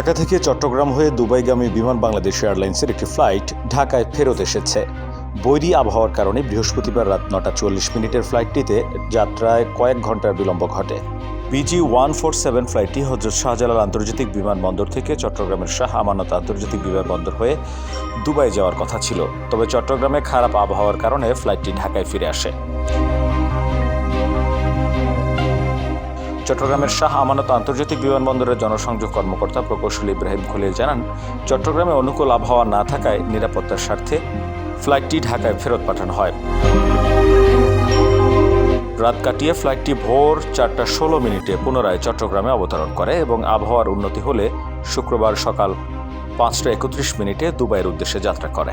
ঢাকা থেকে চট্টগ্রাম হয়ে দুবাইগামী বিমান বাংলাদেশ এয়ারলাইন্সের একটি ফ্লাইট ঢাকায় ফেরত এসেছে। বৈরী আবহাওয়ার কারণে বৃহস্পতিবার রাত নটা চুয়াল্লিশ মিনিটের ফ্লাইটটিতে যাত্রায় কয়েক ঘণ্টার বিলম্ব ঘটে। পিজি ওয়ান ফোর সেভেন ফ্লাইটটি হজরত শাহজালাল আন্তর্জাতিক বিমানবন্দর থেকে চট্টগ্রামের শাহ আমানত আন্তর্জাতিক বিমানবন্দর হয়ে দুবাই যাওয়ার কথা ছিল। তবে চট্টগ্রামে খারাপ আবহাওয়ার কারণে ফ্লাইটটি ঢাকায় ফিরে আসে। চট্টগ্রামের শাহ আমানত আন্তর্জাতিক বিমানবন্দরের জনসংযোগ কর্মকর্তা প্রকৌশলী ইব্রাহিম খলিল জানান, চট্টগ্রামে অনুকূল আবহাওয়া না থাকায় নিরাপত্তার স্বার্থে ফ্লাইটটি ঢাকায় ফেরত পাঠানো হয়। রাত কাটিয়ে ফ্লাইটটি ভোর চারটা ষোলো মিনিটে পুনরায় চট্টগ্রামে অবতরণ করে এবং আবহাওয়ার উন্নতি হলে শুক্রবার সকাল পাঁচটা একত্রিশ মিনিটে দুবাইয়ের উদ্দেশ্যে যাত্রা করে।